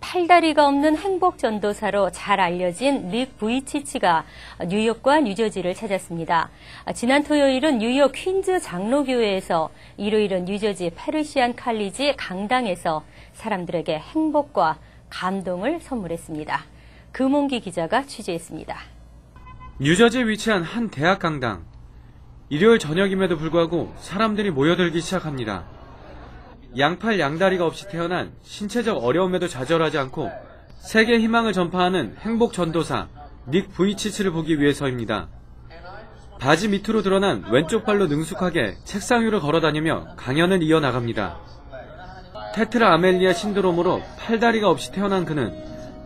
팔다리가 없는 행복 전도사로 잘 알려진 닉 부이치치가 뉴욕과 뉴저지를 찾았습니다. 지난 토요일은 뉴욕 퀸즈 장로교회에서 일요일은 뉴저지 페르시안 칼리지 강당에서 사람들에게 행복과 감동을 선물했습니다. 금홍기 기자가 취재했습니다. 뉴저지에 위치한 한 대학 강당. 일요일 저녁임에도 불구하고 사람들이 모여들기 시작합니다. 양팔 양다리가 없이 태어난 신체적 어려움에도 좌절하지 않고 세계 희망을 전파하는 행복 전도사 닉 부이치치를 보기 위해서입니다. 바지 밑으로 드러난 왼쪽 발로 능숙하게 책상 위로 걸어다니며 강연을 이어나갑니다. 테트라 아멜리아 신드롬으로 팔다리가 없이 태어난 그는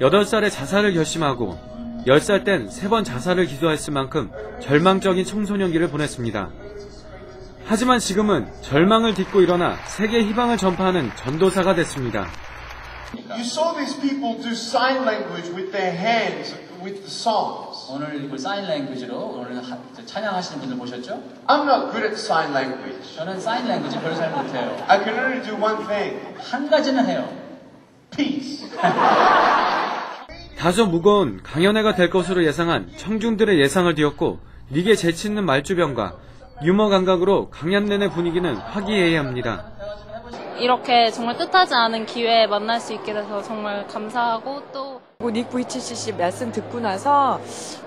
8살에 자살을 결심하고 10살 땐세번 자살을 기도했을 만큼 절망적인 청소년기를 보냈습니다. 하지만 지금은 절망을 딛고 일어나 세계 희망을 전파하는 전도사가 됐습니다. You saw these people do sign language with their hands with the songs. 오늘 그 사인 랭귀지로 오늘 하- 찬양하시는 분들 보셨죠? I'm not good at sign language. 저는 사인 랭귀지 별로 잘 못해요. I can only do one thing 한 가지는 해요. peace. 다소 무거운 강연회가 될 것으로 예상한 청중들의 예상을 뒤엎고 닉의 재치있는 말주변과 유머 감각으로 강연 내내 분위기는 화기애애합니다. 이렇게 정말 뜻하지 않은 기회에 만날 수 있게 돼서 정말 감사하고 또 그리고 닉 부이치치 씨 말씀 듣고 나서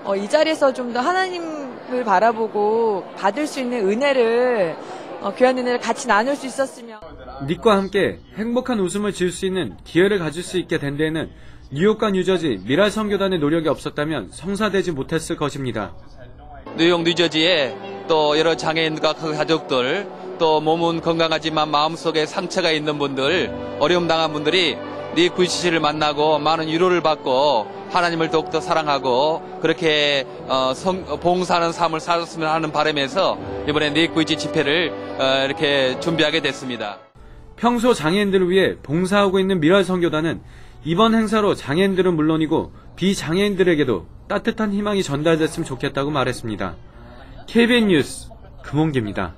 어, 이 자리에서 좀 더 하나님을 바라보고 받을 수 있는 은혜를 어, 귀한 은혜를 같이 나눌 수 있었으면 닉과 함께 행복한 웃음을 지을 수 있는 기회를 가질 수 있게 된 데에는 뉴욕과 뉴저지 미랄 선교단의 노력이 없었다면 성사되지 못했을 것입니다. 뉴욕 뉴저지에 또 여러 장애인과 그 가족들 또 몸은 건강하지만 마음속에 상처가 있는 분들 어려움 당한 분들이 네 구이치씨를 만나고 많은 위로를 받고 하나님을 더욱더 사랑하고 그렇게 어, 성- 봉사하는 삶을 살았으면 하는 바람에서 이번에 네 구이치 집회를 어, 이렇게 준비하게 됐습니다. 평소 장애인들을 위해 봉사하고 있는 미랄 선교단은 이번 행사로 장애인들은 물론이고 비장애인들에게도 따뜻한 희망이 전달됐으면 좋겠다고 말했습니다. KBN 뉴스 금홍기입니다.